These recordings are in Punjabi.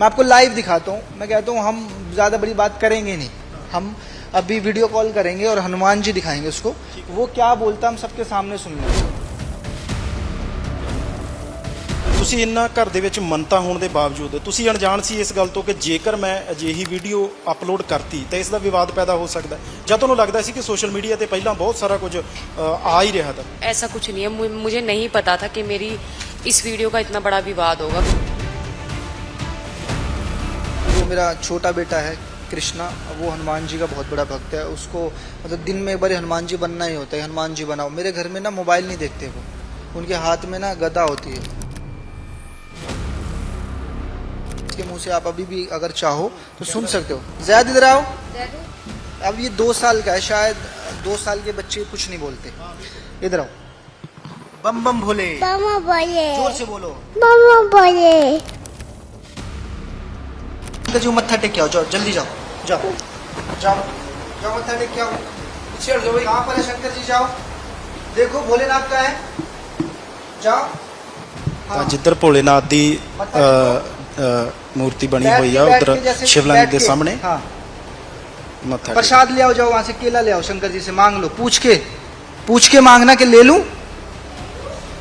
मैं आपको लाइव दिखाता हूँ मैं कहता हूँ हम ज़्यादा बड़ी बात करेंगे नहीं हम अभी वीडियो कॉल करेंगे और हनुमान जी दिखाएंगे उसको वो क्या बोलता हम सबके सामने सुन लेंगे ਤੁਸੀਂ ਇੰਨਾ ਘਰ ਦੇ ਵਿੱਚ ਮੰਨਤਾ ਹੋਣ ਦੇ ਬਾਵਜੂਦ ਤੁਸੀਂ ਅਣਜਾਣ ਸੀ ਇਸ ਗੱਲ ਤੋਂ ਕਿ ਜੇਕਰ ਮੈਂ ਅਜਿਹੀ ਵੀਡੀਓ ਅਪਲੋਡ ਕਰਤੀ ਤਾਂ ਇਸ ਦਾ ਵਿਵਾਦ ਪੈਦਾ ਹੋ ਸਕਦਾ ਹੈ। ਜਾਂ ਤੁਹਾਨੂੰ ਲੱਗਦਾ ਸੀ ਕਿ ਸੋਸ਼ਲ ਮੀਡੀਆ ਤੇ ਪਹਿਲਾਂ ਬਹੁਤ ਸਾਰਾ ਕੁਝ ਅ, ਆ ਹੀ ਰਿਹਾ ਤਾਂ ऐसा कुछ नहीं है मु- मुझे नहीं पता था कि मेरी इस वीडियो का इतना बड़ा विवाद होगा वो मेरा छोटा बेटा है कृष्णा वो हनुमान जी का बहुत बड़ा भक्त है। उसको मतलब दिन में एक बार हनुमान जी बनना ही होता है हनुमान जी बनाओ। मेरे घर में ना मोबाइल नहीं देखते वो। उनके हाथ में ना गदा होती है। इसके मुँह से आप अभी भी अगर चाहो तो सुन सकते हो। जैद इधर आओ। अब ये दो साल का है शायद दो साल के बच्चे कुछ नहीं बोलते। इधर आओ। बम बम भोले। Mama boye. ज़ोर से बोलो। Mama boye. अंकल जो मत्था टेक आओ जाओ जल्दी जाओ जाओ जाओ। जाओ मत्था टेक आओ। पीछे हट जाओ भाई। कहाँ पर है शंकर जी? जाओ। देखो भोलेनाथ का है। जाओ। हाँ।, हाँ जिधर भोलेनाथ की मूर्ति बनी हुई है उधर शिवलिंग के सामने। हाँ। प्रसाद ले आओ जाओ वहाँ से केला ले आओ शंकर जी से मांग लो। पूछ के पूछ के मांगना के ले लू?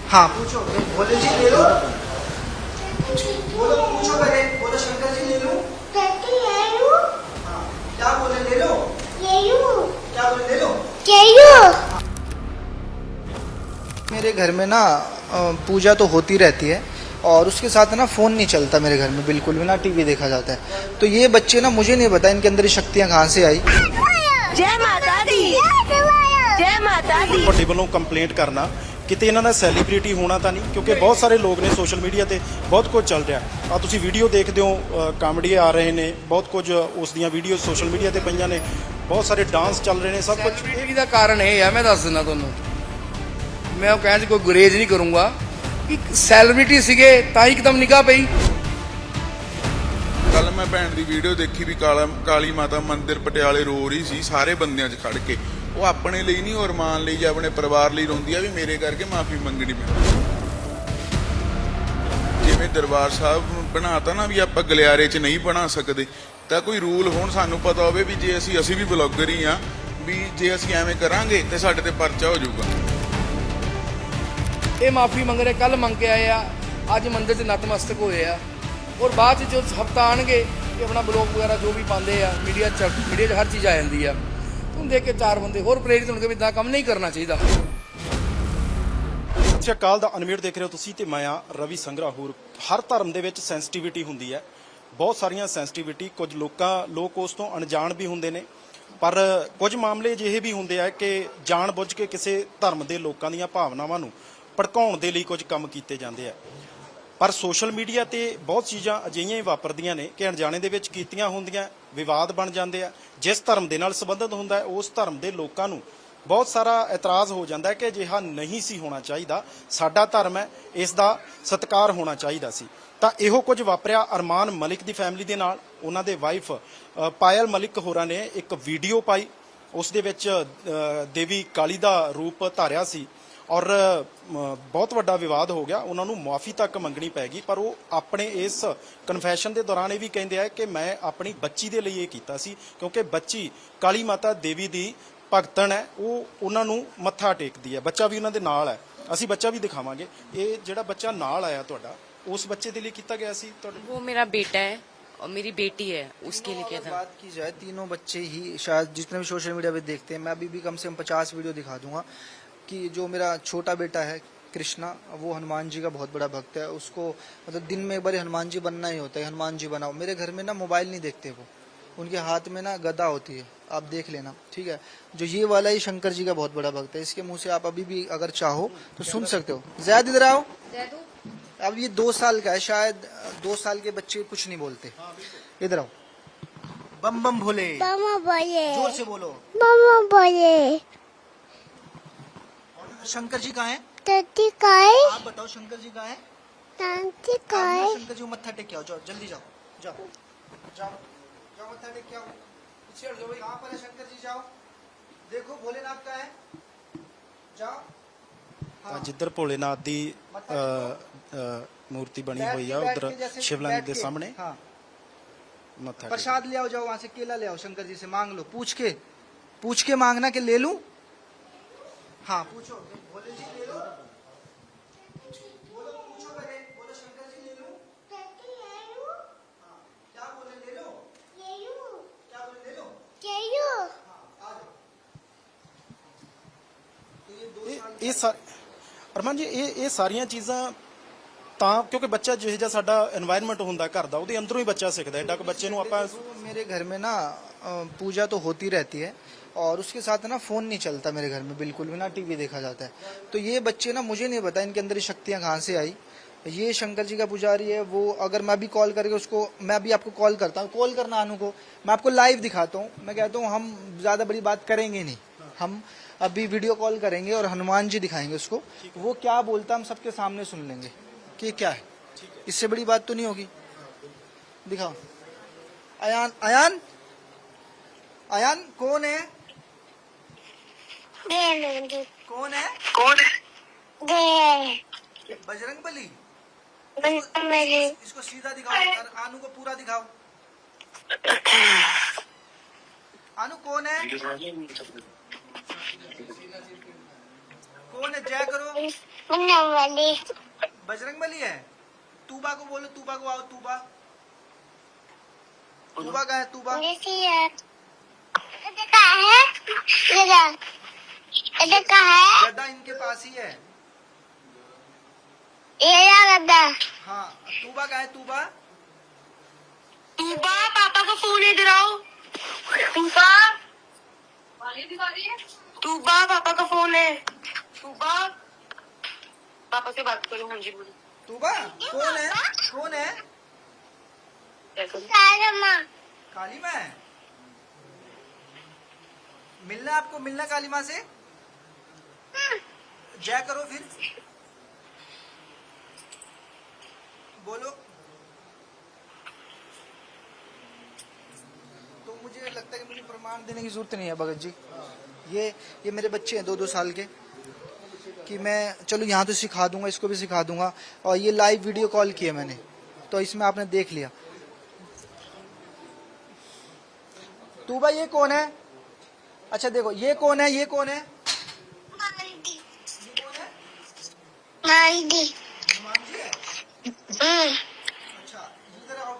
हाँ पूछो। भोले जी ले लो। बोलो पूछो पहले। क्या बोले ले लो? क्या। बोले ले लो? मेरे घर में ना पूजा तो होती रहती है और उसके साथ ना फ़ोन नहीं चलता मेरे घर में बिल्कुल भी ना टीवी देखा जाता है। तो ये बच्चे ना मुझे नहीं पता इनके अंदर शक्तियाँ कहाँ से आई? जय माता दी। जय माता दी। कंप्लेंट करना। ਕਿਤੇ ਇਹਨਾਂ ਦਾ ਸੈਲੀਬ੍ਰਿਟੀ ਹੋਣਾ ਤਾਂ ਨਹੀਂ ਕਿਉਂਕਿ ਬਹੁਤ ਸਾਰੇ ਲੋਕ ਨੇ ਸੋਸ਼ਲ ਮੀਡੀਆ ਤੇ ਬਹੁਤ ਕੁਝ ਚੱਲ ਰਿਹਾ। ਆ ਤੁਸੀਂ ਵੀਡੀਓ ਦੇਖਦੇ ਹੋ ਕਾਮੇਡੀ ਆ ਰਹੇ ਨੇ ਬਹੁਤ ਕੁਝ ਉਸ ਦੀਆਂ ਵੀਡੀਓ ਸੋਸ਼ਲ ਮੀਡੀਆ ਤੇ ਪਈਆਂ ਨੇ ਬਹੁਤ ਸਾਰੇ ਡਾਂਸ ਚੱਲ ਰਹੇ ਨੇ ਸਭ ਕੁਝ। ਸੈਲੀਬ੍ਰਿਟੀ ਦਾ ਕਾਰਨ ਇਹ ਹੈ ਮੈਂ ਦੱਸ ਦਿੰਦਾ ਤੁਹਾਨੂੰ। ਮੈਂ ਉਹ ਕਹਿਣ 'ਚ ਕੋਈ ਗੁਰੇਜ਼ ਨਹੀਂ ਕਰੂੰਗਾ ਕਿ ਸੈਲੀਬ੍ਰਿਟੀ ਸੀਗੇ ਤਾਂ ਹੀ ਇੱਕਦਮ ਨਿਗਾਹ ਪਈ। ਕੱਲ ਮੈਂ ਭੈਣ ਦੀ ਵੀਡੀਓ ਦੇਖੀ ਵੀ ਕਾਲਾ ਕਾਲੀ ਮਾਤਾ ਮੰਦਿਰ ਪਟਿਆਲੇ ਰੋ ਰਹੀ ਸੀ ਸਾਰੇ ਬੰਦਿਆਂ 'ਚ ਖੜ ਕੇ। ਉਹ ਆਪਣੇ ਲਈ ਨਹੀਂ ਉਹ ਅਰਮਾਨ ਲਈ ਜਾਂ ਆਪਣੇ ਪਰਿਵਾਰ ਲਈ ਰੋਂਦੀ ਆ ਵੀ ਮੇਰੇ ਕਰਕੇ ਮਾਫੀ ਮੰਗਣੀ ਪੈਂਦੀ ਜਿਵੇਂ ਦਰਬਾਰ ਸਾਹਿਬ ਬਣਾਤਾ ਨਾ ਵੀ ਆਪਾਂ ਗਲਿਆਰੇ 'ਚ ਨਹੀਂ ਬਣਾ ਸਕਦੇ, ਤਾਂ ਕੋਈ ਰੂਲ ਹੋਣ, ਸਾਨੂੰ ਪਤਾ ਹੋਵੇ ਵੀ ਜੇ ਅਸੀਂ ਅਸੀਂ ਵੀ ਬਲੌਗਰ ਹੀ ਆ, ਵੀ ਜੇ ਅਸੀਂ ਐਵੇਂ ਕਰਾਂਗੇ ਤੇ ਸਾਡੇ ਤੇ ਪਰਚਾ ਹੋ ਜਾਊਗਾ। ਇਹ ਮਾਫੀ ਮੰਗ ਰਹੇ ਕੱਲ ਮੰਗ ਕੇ ਆਏ ਆ, ਅੱਜ ਮੰਦਿਰ 'ਚ ਨਤਮਸਤਕ ਹੋਏ ਆ, ਔਰ ਬਾਅਦ 'ਚ ਜੋ ਹਫਤਾ ਆਣਗੇ, ਇਹ ਆਪਣਾ ਬਲੌਗ ਵਗੈਰਾ ਜੋ ਵੀ ਪਾਉਂਦੇ ਆ, ਮੀਡੀਆ 'ਚ ਮੀਡੀਆ 'ਚ ਹਰ ਚੀਜ਼ ਆ ਜਾਂਦੀ ਆ। ਤੁਹਾਨੂੰ ਦੇਖ ਕੇ ਚਾਰ ਬੰਦੇ ਹੋਰ ਪ੍ਰੇਰਿਤ ਹੋਣਗੇ ਵੀ ਇਦਾਂ ਕੰਮ ਨਹੀਂ ਕਰਨਾ ਚਾਹੀਦਾ। ਸਤਿ ਅਕਾਲ, ਦਾ ਅਨਮੇਟ ਦੇਖ ਰਹੇ ਹੋ ਤੁਸੀਂ ਤੇ ਮੈਂ ਆ ਰਵੀ ਸੰਗਰਾ ਹੋਰ। ਹਰ ਧਰਮ ਦੇ ਵਿੱਚ ਸੈਂਸਿਟੀਵਿਟੀ ਹੁੰਦੀ ਹੈ। ਬਹੁਤ ਸਾਰੀਆਂ ਸੈਂਸਿਟੀਵਿਟੀ ਕੁਝ ਲੋਕਾਂ, ਲੋਕ ਉਸ ਤੋਂ ਅਣਜਾਣ ਵੀ ਹੁੰਦੇ ਨੇ। ਪਰ ਕੁਝ ਮਾਮਲੇ ਅਜਿਹੇ ਵੀ ਹੁੰਦੇ ਆ ਕਿ ਜਾਣ ਬੁੱਝ ਕੇ ਕਿਸੇ ਧਰਮ ਦੇ ਲੋਕਾਂ ਦੀਆਂ ਭਾਵਨਾਵਾਂ ਨੂੰ ਭੜਕਾਉਣ ਦੇ ਲਈ ਕੁਝ ਕੰਮ ਕੀਤੇ ਜਾਂਦੇ ਆ। ਪਰ ਸੋਸ਼ਲ ਮੀਡੀਆ ਤੇ ਬਹੁਤ ਚੀਜ਼ਾਂ ਅਜਿਹੀਆਂ ਹੀ ਵਾਪਰਦੀਆਂ ਨੇ ਕਿ ਅਣਜਾਣੇ ਦੇ ਵਿੱਚ ਕੀਤੀਆਂ ਹੁੰਦੀਆਂ, ਵਿਵਾਦ ਬਣ ਜਾਂਦੇ ਆ। ਜਿਸ ਧਰਮ ਦੇ ਨਾਲ ਸੰਬੰਧਿਤ ਹੁੰਦਾ ਹੈ, ਉਸ ਧਰਮ ਦੇ ਲੋਕਾਂ ਨੂੰ ਬਹੁਤ ਸਾਰਾ ਇਤਰਾਜ਼ ਹੋ ਜਾਂਦਾ ਹੈ ਕਿ ਅਜਿਹਾ ਨਹੀਂ ਸੀ ਹੋਣਾ ਚਾਹੀਦਾ। ਸਾਡਾ ਧਰਮ ਹੈ, ਇਸ ਦਾ ਸਤਿਕਾਰ ਹੋਣਾ ਚਾਹੀਦਾ ਸੀ। ਤਾਂ ਇਹੋ ਕੁਝ ਵਾਪਰਿਆ ਅਰਮਾਨ ਮਲਿਕ ਦੀ ਫੈਮਿਲੀ ਦੇ ਨਾਲ। ਉਹਨਾਂ ਦੇ ਵਾਈਫ ਪਾਇਲ ਮਲਿਕ ਹੋਰਾਂ ਨੇ ਇੱਕ ਵੀਡੀਓ ਪਾਈ। ਉਸ ਦੇ ਵਿੱਚ ਦੇਵੀ ਕਾਲੀ ਦਾ ਰੂਪ ਧਾਰਿਆ ਸੀ। ਔਰ ਮ, ਬਹੁਤ ਵੱਡਾ ਵਿਵਾਦ ਹੋ ਗਿਆ ਉਹਨਾਂ ਨੂੰ ਮਾਫੀ ਤੱਕ ਮੰਗਣੀ ਪੈ ਗਈ ਪਰ ਉਹ ਆਪਣੇ ਇਸ ਕਨਫੈਸ਼ਨ ਦੇ ਦੌਰਾਨ ਇਹ ਵੀ ਕਹਿੰਦੇ ਆ ਕਿ ਮੈਂ ਆਪਣੀ ਬੱਚੀ ਦੇ ਲਈ ਇਹ ਕੀਤਾ ਸੀ ਕਿਉਂਕਿ ਬੱਚੀ ਕਾਲੀ ਮਾਤਾ ਦੇਵੀ ਦੀ ਭਗਤਣ ਹੈ ਉਹ ਉਹਨਾਂ ਨੂੰ ਮੱਥਾ ਟੇਕਦੀ ਹੈ ਬੱਚਾ ਵੀ ਉਹਨਾਂ ਦੇ ਨਾਲ ਹੈ ਅਸੀਂ ਬੱਚਾ ਵੀ ਦਿਖਾਵਾਂਗੇ ਇਹ ਜਿਹੜਾ ਬੱਚਾ ਨਾਲ ਆਇਆ ਤੁਹਾਡਾ ਉਸ ਬੱਚੇ ਦੇ ਲਈ ਕੀਤਾ ਗਿਆ ਸੀ ਤੁਹਾਡੇ वो मेरा बेटा है और मेरी बेटी है उसके लिए किया अगर था बात की जाए तीनों बच्चे ही शायद जितने भी सोशल मीडिया पे देखते हैं मैं अभी भी कम से कम पचास वीडियो दिखा दूंगा कि जो मेरा छोटा बेटा है कृष्णा वो हनुमान जी का बहुत बड़ा भक्त है। उसको मतलब दिन में एक बार हनुमान जी बनना ही होता है हनुमान जी बनाओ। मेरे घर में ना मोबाइल नहीं देखते वो। उनके हाथ में ना गदा होती है आप देख लेना ठीक है? जो ये वाला ही शंकर जी का बहुत बड़ा भक्त है। इसके मुँह से आप अभी भी अगर चाहो तो सुन सकते हो। जैद इधर आओ। अब ये दो साल का है शायद दो साल के बच्चे कुछ नहीं बोलते। इधर आओ। बम बम भोले. ज़ोर से बोलो। Mama boye. शंकर जी कहाँ है? आप बताओ शंकर जी कहाँ है? शंकर जी मत्था टेक आओ जाओ जल्दी जाओ जाओ जाओ जाओ मत्था टेक आओ। पीछे हट जाओ कहाँ पर है शंकर जी? जाओ। देखो भोलेनाथ है? जाओ। हाँ।, हाँ जिधर भोलेनाथ की मूर्ति बनी हुई है उधर शिवलिंग के सामने। हाँ। प्रसाद ले आओ जाओ वहाँ से केला ले आओ शंकर जी से मांग लो पूछ के पूछ के मांगना के ले लूँ? हाँ पूछो बोले जी ले लो बोलो पूछो पहले बोलो शंकर जी ले लो क्या बोले ले लो क्या बोले ले लो हाँ, तो ये सार ਅਰਮਨ ਜੀ ਇਹ ਇਹ ਸਾਰੀਆਂ ਚੀਜ਼ਾਂ ਤਾਂ ਕਿਉਂਕਿ ਬੱਚਾ ਜਿਹੇ ਜਿਹਾ ਸਾਡਾ এনवायरमेंट ਹੁੰਦਾ ਘਰ ਦਾ ਉਹਦੇ ਅੰਦਰੋਂ ਹੀ ਬੱਚਾ ਸਿੱਖਦਾ ਐਡਾ ਕਿ ਬੱਚੇ ਨੂੰ ਆਪਾਂ मेरे घर में ना अ, पूजा तो होती रहती है और उसके साथ ना फ़ोन नहीं चलता मेरे घर में, बिल्कुल भी ना टीवी देखा जाता है। तो ये बच्चे ना मुझे नहीं पता, इनके अंदर ये शक्तियाँ कहाँ से आई। ये शंकर जी का पुजारी है, वो अगर मैं भी कॉल करके उसको, मैं अभी आपको कॉल करता हूँ, कॉल करना अनु को, मैं आपको लाइव दिखाता हूँ। मैं कहता हूँ, हम ज़्यादा बड़ी बात करेंगे नहीं। हम अभी वीडियो कॉल करेंगे और हनुमान जी दिखाएँगे उसको। वो क्या बोलता हम सबके सामने सुन लेंगे कि क्या है। इससे बड़ी बात तो नहीं होगी। दिखाओ। अयान अयान? अयान, कौन है? कौन है? कौन है? बजरंग बली। इसको सीधा दिखाओ और आनू को पूरा दिखाओ। आनू कौन है? कौन है? जय करो। बजरंग बली। है? तूबा को बोलो तूबा को आओ तूबा। तूबा का है तूबा? गदा इनके पास ही है। हाँ तूबा का है तूबा? तूबा पापा का फ़ोन इधर आओ। तूबा? तूबा पापा का फ़ोन है। तूबा? पापा से बात करो हाँ जी बोलो। तूबा कौन है? कौन है? काली माँ है। मिलना आपको मिलना काली माँ से? जय करो फिर। बोलो। तो मुझे लगता है कि मुझे प्रमाण देने की ज़रूरत नहीं है, भगत जी। ये ये मेरे बच्चे हैं दो दो साल के। कि मैं, चलो यहाँ तो सिखा दूँगा, इसको भी सिखा दूँगा। और ये लाइव वीडियो कॉल किया मैंने। तो इसमें आपने देख लिया। तू भाई ये कौन है? अच्छा देखो, ये कौन है, ये कौन है ये कौन है। हनुमान जी अच्छा इधर आओ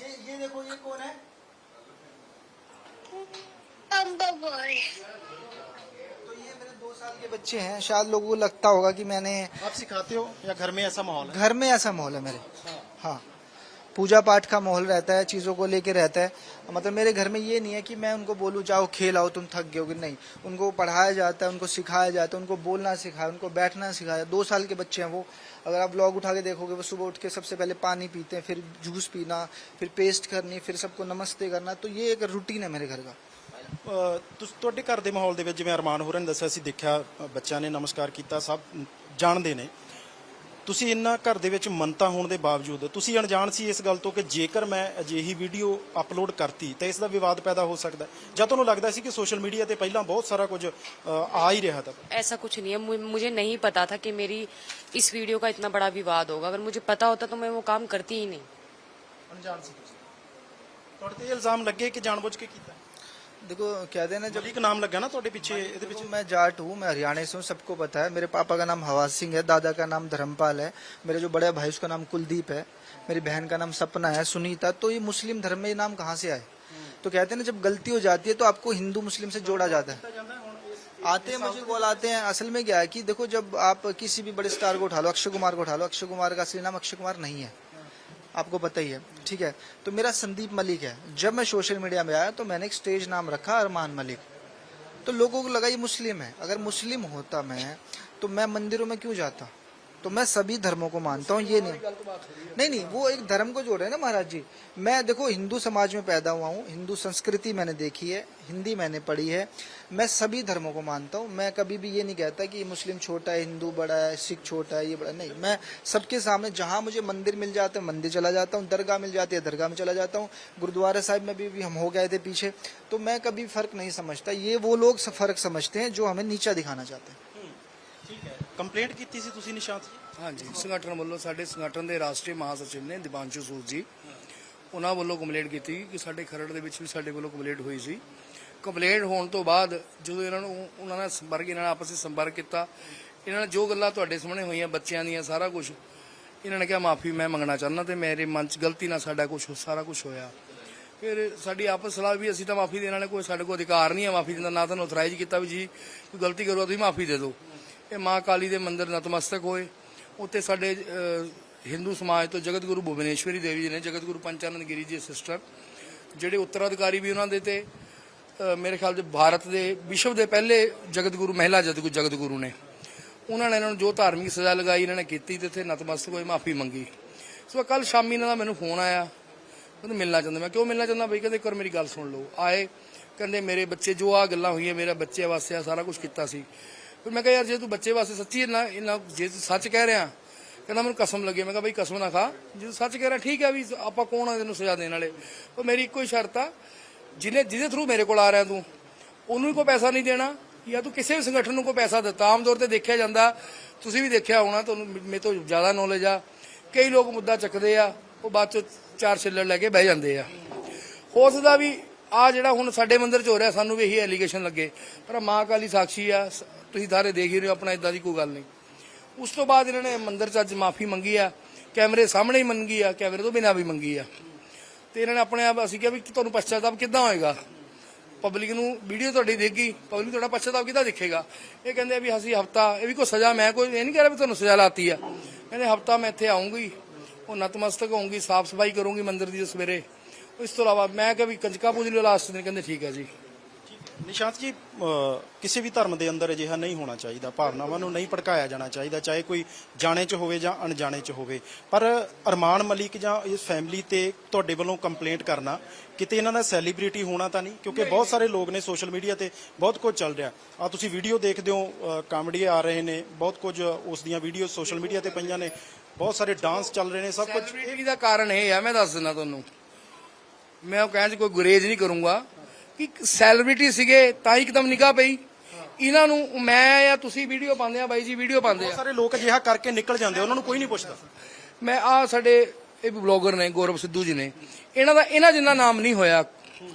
ये ये देखो ये कौन है तो ये मेरे दो साल के बच्चे हैं शायद लोगों को लगता होगा कि मैंने आप सिखाते हो या घर में ऐसा माहौल है? घर में ऐसा माहौल है मेरे। हाँ। पूजा पाठ का माहौल रहता है चीज़ों को लेके रहता है मतलब मेरे घर में ये नहीं है कि मैं उनको बोलूँ जाओ खेल आओ तुम थक गए हो कि नहीं उनको पढ़ाया जाता है उनको सिखाया जाता है उनको बोलना सिखाया उनको बैठना सिखाया दो साल के बच्चे हैं वो अगर आप ब्लॉग उठा के देखोगे वो सुबह उठ के सबसे पहले पानी पीते हैं फिर जूस पीना फिर पेस्ट करनी फिर सबको नमस्ते करना तो ये एक रूटीन है मेरे घर का ਅ, ਤੁਸ- ਤੁਹਾਡੇ ਘਰ ਦੇ ਮਾਹੌਲ ਦੇ ਵਿੱਚ ਜਿਵੇਂ ਅਰਮਾਨ ਹੋਰਾਂ ਨੇ ਦੱਸਿਆ ਸੀ ਦੇਖਿਆ ਅ, ਬੱਚਿਆਂ ਨੇ ਨਮਸਕਾਰ ਕੀਤਾ ਸਭ ਜਾਣਦੇ ਨੇ ਤੁਸੀਂ ਇੰਨਾ ਘਰ ਦੇ ਵਿੱਚ ਮੰਨਤਾ ਹੋਣ ਦੇ ਬਾਵਜੂਦ ਤੁਸੀਂ ਅਣਜਾਣ ਸੀ ਇਸ ਗੱਲ ਤੋਂ ਕਿ ਜੇਕਰ ਮੈਂ ਅਜਿਹੀ ਵੀਡੀਓ ਅਪਲੋਡ ਕਰਤੀ ਤਾਂ ਇਸ ਦਾ ਵਿਵਾਦ ਪੈਦਾ ਹੋ ਸਕਦਾ ਹੈ। ਜਾਂ ਤੁਹਾਨੂੰ ਲੱਗਦਾ ਸੀ ਕਿ ਸੋਸ਼ਲ ਮੀਡੀਆ ਤੇ ਪਹਿਲਾਂ ਬਹੁਤ ਸਾਰਾ ਕੁਝ ਅ, ਆ ਹੀ ਰਿਹਾ था ऐसा कुछ नहीं है मु- मुझे नहीं पता था कि मेरी इस वीडियो का इतना बड़ा विवाद होगा अगर मुझे पता होता तो मैं वो काम करती ही नहीं ਅਣਜਾਣ ਸੀ ਤੁਸੀਂ ਤੁਹਾਡੇ ਤੇ ਇਹ ਇਲਜ਼ਾਮ ਲੱਗੇ ਕਿ ਜਾਣਬੁੱਝ ਕੇ ਕੀਤਾ देखो कहते हैं ना जब ਮਲਿਕ ਨਾਮ ਲੱਗਾ ਨਾ ਤੁਹਾਡੇ ਪਿੱਛੇ ਇਹਦੇ ਵਿੱਚ देखो, मैं जाट हूँ मैं हरियाणा से हूँ सबको पता है मेरे पापा का नाम हवास सिंह है दादा का नाम धर्मपाल है मेरे जो बड़े भाई उसका नाम कुलदीप है मेरी बहन का नाम सपना है सुनीता तो ये मुस्लिम धर्म में ये नाम कहाँ से आए तो कहते हैं ना जब गलती हो जाती है तो आपको हिंदू मुस्लिम से जोड़ा जाता है आते हैं मुझे कॉल आते हैं असल में क्या है कि देखो जब आप किसी भी बड़े स्टार को उठा लो अक्षय कुमार को उठा लो अक्षय कुमार का असली नाम अक्षय कुमार नहीं है आपको पता ही है, ठीक है? तो मेरा संदीप मलिक है। जब मैं सोशल मीडिया में आया तो मैंने एक स्टेज नाम रखा, अरमान मलिक। तो लोगों को लगा ये मुस्लिम है। अगर मुस्लिम होता मैं तो मैं मंदिरों में क्यों जाता? तो मैं सभी धर्मों को मानता हूँ ये नहीं। नहीं नहीं वो एक धर्म को जोड़े ना महाराज जी। मैं देखो हिंदू समाज में पैदा हुआ हूँ हिंदू संस्कृति मैंने देखी है हिंदी मैंने पढ़ी है। मैं सभी धर्मों को मानता हूँ मैं कभी भी ये नहीं कहता कि मुस्लिम छोटा है हिंदू बड़ा है सिख छोटा है ये बड़ा। नहीं मैं सबके सामने जहाँ मुझे मंदिर मिल जाता है मंदिर चला जाता हूँ दरगाह मिल जाती है दरगाह में चला जाता हूँ। गुरुद्वारा साहिब में भी, भी हम हो गए थे पीछे। तो मैं कभी फ़र्क नहीं समझता ये वो लोग फ़र्क समझते हैं जो हमें नीचा दिखाना चाहते हैं। ਕੰਪਲੇਂਟ ਕੀਤੀ ਸੀ ਤੁਸੀਂ ਨਿਸ਼ਾਂਤ? ਜੀ ਹਾਂਜੀ, ਸੰਗਠਨ ਵੱਲੋਂ ਸਾਡੇ ਸੰਗਠਨ ਦੇ ਰਾਸ਼ਟਰੀ ਮਹਾਸਚਿਵ ਨੇ ਦੀਪਾਂਸ਼ੂ ਸੂਦ ਜੀ, ਉਹਨਾਂ ਵੱਲੋਂ ਕੰਪਲੇਂਟ ਕੀਤੀ ਕਿ ਸਾਡੇ ਖਰੜ ਦੇ ਵਿੱਚ ਵੀ ਸਾਡੇ ਵੱਲੋਂ ਕੰਪਲੇਂਟ ਹੋਈ ਸੀ। ਕੰਪਲੇਂਟ ਹੋਣ ਤੋਂ ਬਾਅਦ ਜਦੋਂ ਇਹਨਾਂ ਨੂੰ ਉਹਨਾਂ ਨਾਲ ਸੰਪਰਕ, ਇਹਨਾਂ ਨਾਲ ਆਪਸ ਵਿੱਚ ਸੰਪਰਕ ਕੀਤਾ, ਇਹਨਾਂ ਨੇ ਜੋ ਗੱਲਾਂ ਤੁਹਾਡੇ ਸਾਹਮਣੇ ਹੋਈਆਂ, ਬੱਚਿਆਂ ਦੀਆਂ, ਸਾਰਾ ਕੁਝ ਇਹਨਾਂ ਨੇ ਕਿਹਾ, ਮਾਫੀ ਮੈਂ ਮੰਗਣਾ ਚਾਹੁੰਦਾ ਤੇ ਮੇਰੇ ਮਨ 'ਚ ਗਲਤੀ ਨਾਲ ਸਾਡਾ ਕੁਝ ਸਾਰਾ ਕੁਝ ਹੋਇਆ। ਫਿਰ ਸਾਡੀ ਆਪਸ ਸਲਾਹ ਵੀ ਅਸੀਂ ਤਾਂ ਮਾਫੀ ਦੇਣ ਵਾਲੇ ਕੋਈ ਸਾਡੇ ਕੋਲ ਅਧਿਕਾਰ ਨਹੀਂ ਹੈ ਮਾਫੀ ਦੇਣ ਦਾ, ਨਾ ਤੁਹਾਨੂੰ ਅਥਰਾਈਜ਼ ਕੀਤਾ ਵੀ ਜੀ, ਕੋਈ ਗਲਤੀ ਕਰੋ ਤੁਸੀਂ ਮਾਫੀ ਦੇ ਦਿਓ। ਇਹ ਮਾਂ ਕਾਲੀ ਦੇ ਮੰਦਿਰ ਨਤਮਸਤਕ ਹੋਏ। ਉੱਥੇ ਸਾਡੇ ਹਿੰਦੂ ਸਮਾਜ ਤੋਂ ਜਗਤ ਗੁਰੂ ਭੁਵਨੇਸ਼ਵਰੀ ਦੇਵੀ ਜੀ ਨੇ, ਜਗਤ ਗੁਰੂ ਪੰਚਾਨੰਦ ਗਿਰੀ ਜੀ ਸਿਸਟਰ, ਜਿਹੜੇ ਉੱਤਰਾਧਿਕਾਰੀ ਵੀ ਉਹਨਾਂ ਦੇ ਤੇ ਮੇਰੇ ਖਿਆਲ 'ਚ ਭਾਰਤ ਦੇ ਵਿਸ਼ਵ ਦੇ ਪਹਿਲੇ ਜਗਤ ਗੁਰੂ, ਮਹਿਲਾ ਜਗਤ ਗੁਰੂ ਨੇ। ਉਹਨਾਂ ਨੇ ਇਹਨਾਂ ਨੂੰ ਜੋ ਧਾਰਮਿਕ ਸਜ਼ਾ ਲਗਾਈ, ਇਹਨਾਂ ਨੇ ਕੀਤੀ ਤੇ ਇੱਥੇ ਨਤਮਸਤਕ ਹੋਏ, ਮਾਫੀ ਮੰਗੀ। ਸੋ ਕੱਲ ਸ਼ਾਮੀ ਇਹਨਾਂ ਦਾ ਮੈਨੂੰ ਫੋਨ ਆਇਆ, ਕਹਿੰਦੇ ਮਿਲਣਾ ਚਾਹੁੰਦਾ। ਮੈਂ ਕਿਉਂ ਮਿਲਣਾ ਚਾਹੁੰਦਾ? ਬਈ ਕਹਿੰਦੇ, ਇੱਕ ਵਾਰ ਮੇਰੀ ਗੱਲ ਸੁਣ ਲਓ। ਆਏ, ਕਹਿੰਦੇ, ਮੇਰੇ ਬੱਚੇ ਜੋ ਆ ਗੱਲਾਂ ਹੋਈਆਂ, ਮੇਰਾ ਬੱਚੇ ਵਾਸਤੇ ਆ ਸਾਰਾ ਕੁਝ ਕੀਤਾ ਸੀ। ਫਿਰ ਮੈਂ ਕਿਹਾ, ਯਾਰ, ਜੇ ਤੂੰ ਬੱਚੇ ਵਾਸਤੇ ਸੱਚੀ ਇਹਨਾਂ ਇਹਨਾਂ ਜੇ ਤੂੰ ਸੱਚ ਕਹਿ ਰਿਹਾ, ਕਹਿੰਦਾ ਮੈਨੂੰ ਕਸਮ ਲੱਗੀ ਮੈਂ ਕਿਹਾ, ਬਈ, ਕਸਮ ਨਾ ਖਾ। ਜੇ ਤੂੰ ਸੱਚ ਕਹਿ ਰਿਹਾ, ਠੀਕ ਹੈ ਵੀ ਆਪਾਂ ਕੌਣ ਆ ਤੈਨੂੰ ਸਜ਼ਾ ਦੇਣ ਵਾਲੇ? ਉਹ ਮੇਰੀ ਇੱਕੋ ਹੀ ਸ਼ਰਤ ਆ, ਜਿਹਨੇ, ਜਿਹਦੇ ਥਰੂ ਮੇਰੇ ਕੋਲ ਆ ਰਿਹਾ ਤੂੰ, ਉਹਨੂੰ ਹੀ ਕੋਈ ਪੈਸਾ ਨਹੀਂ ਦੇਣਾ, ਜਾਂ ਤੂੰ ਕਿਸੇ ਵੀ ਸੰਗਠਨ ਨੂੰ ਕੋਈ ਪੈਸਾ ਦਿੱਤਾ। ਆਮ ਤੌਰ ਤੇ ਦੇਖਿਆ ਜਾਂਦਾ, ਤੁਸੀਂ ਵੀ ਦੇਖਿਆ ਹੋਣਾ, ਤੁਹਾਨੂੰ ਮੇਰੇ ਤੋਂ ਜ਼ਿਆਦਾ ਨੌਲੇਜ ਆ। ਕਈ ਲੋਕ ਮੁੱਦਾ ਚੱਕਦੇ ਆ, ਉਹ ਬਾਅਦ ਚ ਚਾਰ ਛਿੱਲੜ ਲੈ ਕੇ ਬਹਿ ਜਾਂਦੇ ਆ। ਹੋ ਸਕਦਾ ਵੀ ਆ ਜਿਹੜਾ ਹੁਣ ਸਾਡੇ ਮੰਦਰ ਚ ਹੋ ਰਿਹਾ, ਸਾਨੂੰ ਵੀ ਇਹੀ ਐਲੀਗੇਸ਼ਨ ਲੱਗੇ। ਪਰ ਮਾਂ ਕਾਲੀ ਸਾਖੀ ਆ ਤੁਸੀਂ ਸਾਰੇ ਦੇਖ ਹੀ ਰਹੇ ਹੋ, ਆਪਣਾ ਇਦਾਂ ਦੀ ਕੋਈ ਗੱਲ ਨਹੀਂ। ਉਸ ਤੋਂ ਬਾਅਦ ਇਹਨਾਂ ਨੇ ਮੰਦਰ ਚ ਅੱਜ ਮਾਫੀ ਮੰਗੀ ਆ, ਕੈਮਰੇ ਸਾਹਮਣੇ ਹੀ ਮੰਗੀ ਆ, ਕੈਮਰੇ ਤੋਂ ਬਿਨਾਂ ਵੀ ਮੰਗੀ ਆ। ਤੇ ਇਹਨਾਂ ਨੇ ਆਪਣੇ ਆਪ, ਅਸੀਂ ਕਿਹਾ ਵੀ ਤੁਹਾਨੂੰ ਪਛਤਾਵਾ ਕਿੱਦਾਂ ਹੋਏਗਾ? ਪਬਲਿਕ ਨੂੰ ਵੀਡੀਓ ਤੁਹਾਡੀ ਦੇਖੀ ਪਬਲਿਕ ਤੁਹਾਡਾ ਪਛਤਾਵਾ ਕਿੱਦਾਂ ਦੇਖੇਗਾ? ਇਹ ਕਹਿੰਦੇ ਆ ਵੀ ਅਸੀਂ ਹਫਤਾ, ਇਹ ਵੀ ਕੋਈ ਸਜ਼ਾ, ਮੈਂ ਕੋਈ ਇਹ ਨਹੀਂ ਕਹਿ ਰਿਹਾ ਵੀ ਤੁਹਾਨੂੰ ਸਜ਼ਾ ਲਾਤੀ ਆ। ਕਹਿੰਦੇ ਹਫਤਾ ਮੈਂ ਇੱਥੇ ਆਉਂਗੀ ਉਹ ਨਤਮਸਤਕ ਹੋਊਂਗੀ, ਸਾਫ਼ ਸਫ਼ਾਈ ਕਰੂੰਗੀ ਮੰਦਿਰ ਦੀ ਸਵੇਰੇ। ਇਸ ਤੋਂ ਇਲਾਵਾ ਮੈਂ ਕਿਹਾ ਵੀ ਕੰਜਕਾ ਪੂਜ ਲਈ ਲਾਸਟ ਦਿਨ ਕਹਿੰਦੇ ਠੀਕ ਹੈ ਜੀ। ਨਿਸ਼ਾਂਤ ਜੀ ਕਿਸੇ ਵੀ ਧਰਮ ਦੇ ਅੰਦਰ ਅਜਿਹਾ ਨਹੀਂ ਹੋਣਾ ਚਾਹੀਦਾ। ਭਾਵਨਾਵਾਂ ਨੂੰ ਨਹੀਂ ਭੜਕਾਇਆ ਜਾਣਾ ਚਾਹੀਦਾ, ਚਾਹੇ ਕੋਈ ਜਾਣੇ 'ਚ ਹੋਵੇ ਜਾਂ ਅਣਜਾਣੇ 'ਚ ਹੋਵੇ। ਪਰ ਅਰਮਾਨ ਮਲਿਕ ਜਾਂ ਇਸ ਫੈਮਿਲੀ ਤੇ ਤੁਹਾਡੇ ਵੱਲੋਂ ਕੰਪਲੇਂਟ ਕਰਨਾ, ਕਿਤੇ ਇਹਨਾਂ ਦਾ ਸੈਲੀਬ੍ਰਿਟੀ ਹੋਣਾ ਤਾਂ ਨਹੀਂ? ਕਿਉਂਕਿ ਬਹੁਤ ਸਾਰੇ ਲੋਕ ਨੇ ਸੋਸ਼ਲ ਮੀਡੀਆ ਤੇ, ਬਹੁਤ ਕੁਝ ਚੱਲ ਰਿਹਾ। ਆ ਤੁਸੀਂ ਵੀਡੀਓ ਦੇਖਦੇ ਹੋ ਕਾਮੇਡੀ ਆ ਰਹੇ ਨੇ, ਬਹੁਤ ਕੁਝ ਉਸ ਦੀਆਂ ਵੀਡੀਓ ਸੋਸ਼ਲ ਮੀਡੀਆ ਤੇ ਪਈਆਂ ਨੇ। ਬਹੁਤ ਸਾਰੇ ਡਾਂਸ ਚੱਲ ਰਹੇ ਨੇ, ਸਭ ਕੁਝ ਸੈਲੀਬ੍ਰਿਟੀ ਦਾ ਕਾਰਨ ਇਹ ਆ, ਮੈਂ ਦੱਸ ਦਿੰਦਾ ਤੁਹਾਨੂੰ। ਮੈਂ ਉਹ ਕਹਿਣ 'ਚ ਕੋਈ ਗੁਰੇਜ਼ ਨਹੀਂ ਕਰੂੰਗਾ। ਕਿ ਸੈਲੀਬ੍ਰਿਟੀ ਸੀਗੇ ਤਾਂ ਹੀ ਇੱਕਦਮ ਨਿਗਾਹ ਪਈ। ਇਹਨਾਂ ਨੂੰ ਮੈਂ ਜਾਂ ਤੁਸੀਂ ਵੀਡੀਓ ਪਾਉਂਦੇ ਆ ਬਾਈ ਜੀ ਵੀਡੀਓ ਪਾਉਂਦੇ ਬਹੁਤ ਆ ਸਾਰੇ ਲੋਕ ਅਜਿਹਾ ਕਰਕੇ ਨਿਕਲ ਜਾਂਦੇ ਉਹਨਾਂ ਨੂੰ ਕੋਈ ਨਹੀਂ ਪੁੱਛਦਾ। ਮੈਂ ਆ ਸਾਡੇ ਇਹ ਵੀ ਬਲੌਗਰ ਨੇ ਗੌਰਵ ਸਿੱਧੂ ਜੀ ਨੇ। ਇਹਨਾਂ ਦਾ ਇਹਨਾਂ ਜਿੰਨਾ ਨਾਮ ਨਹੀਂ ਹੋਇਆ